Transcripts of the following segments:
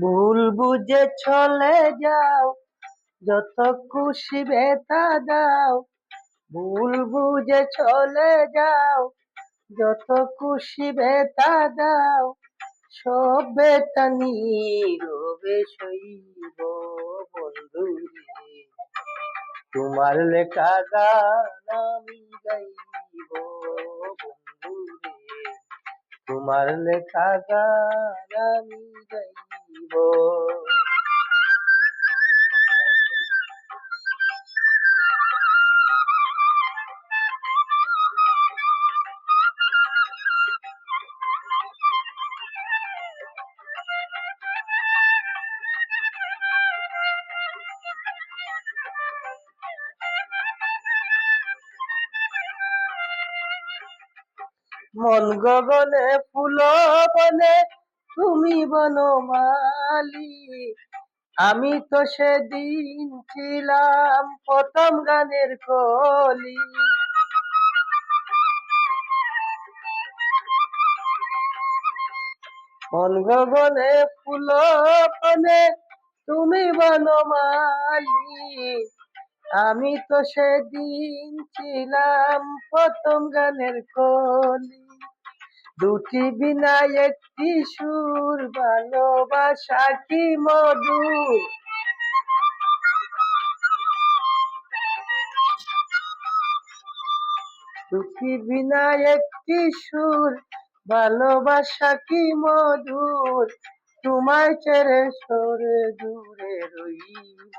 ভুল বুঝে চলে যাও, যত খুশি বেতা দাও। ভুল বুঝে চলে যাও, যত খুশি বেতা দাও। সব বেতা নীরবে সইব বন্ধু তোমার লেখা গান আমি গাইব বন্ধু তোমার লেখা গান আমি গাইব। মন গগনে, ফুল বনে, তুমি বনমালি। আমি তো সেদিন ছিলাম প্রথম গানের কলি। মন গগনে, ফুল বনে, তুমি বনমালি। আমি তো সেদিন ছিলাম প্রথম গানের কলি। দুটি বিনা একটি সুর, ভালোবাসা কি মধু? দুটি বিনা একটি সুর, ভালোবাসা কি মধুর? তোমায় ছেড়ে সরে দূরে রইব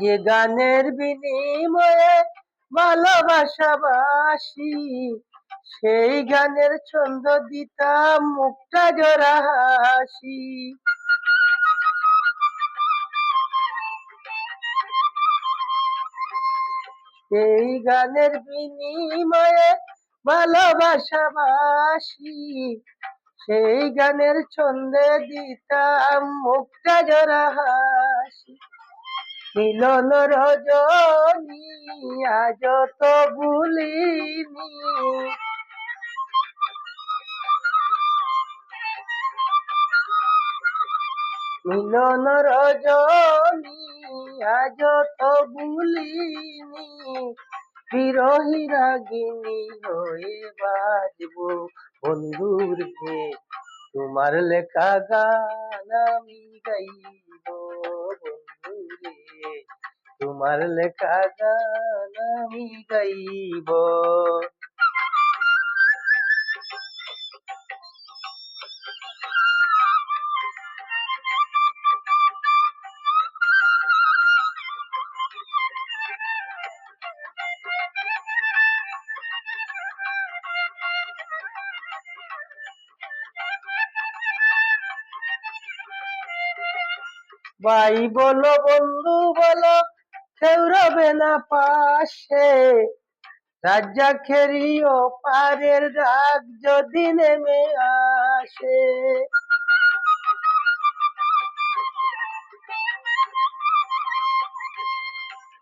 যে গানের বিনিময়ে ভালোবাসাবাসি। সেই গানের ছন্দ দিতাম মুখটা জোড়া হাসি। সেই গানের বিনিময়ে ভালোবাসাবাসি। সেই গানের ছন্দে দিতাম মুখটা জোড়া হাসি। মিলন রজনী আজ তো ভুলিনি। মিলন রজনী আজ তো ভুলিনি। বিরোহী রাগিনী হয়ে বাজব বন্ধুর তোমার লেখা গান আমি গাইব। তোমার লেখা গান আমি গাইব। ভাই বলো, বন্ধু বলো কেউ রবে না পাশে। রাজ্জাকেরই ও পারের রাগ যদি নেমে আসে।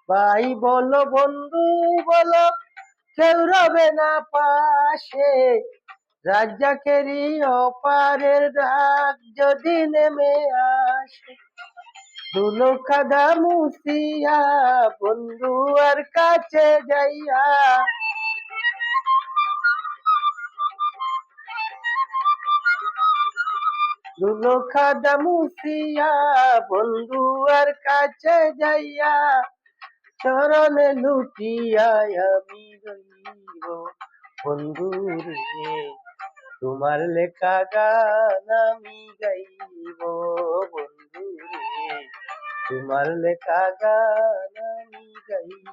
ভাই বলো, বন্ধু বলো কেউ না পাশে। রাজ্জাকেরই অপারের রাগ যদি নেমে আসে। দুলো কাদা মুসিয়া বন্ধু আর কাছে যাইয়া। ধুলো খাদা মুসিয়া বন্ধু আর কাছে যাইয়া, চরণে লুটিয়া আমি রইব বন্ধু রে। তোমার লেখা গান আমি গাইব তোমার লেখা গান আমি গাইব।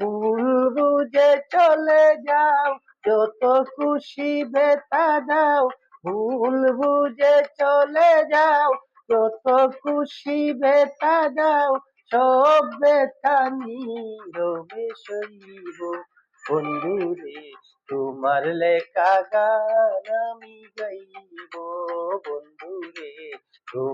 ভুল বুঝে চলে যাও, যত খুশি বেতা দাও। ভুল বুঝে চলে যাও, যত খুশি বেতা দাও। সব বেতা নীরবে সইব। বন্ধু রে তোমার লেখা গান আমি গাইব।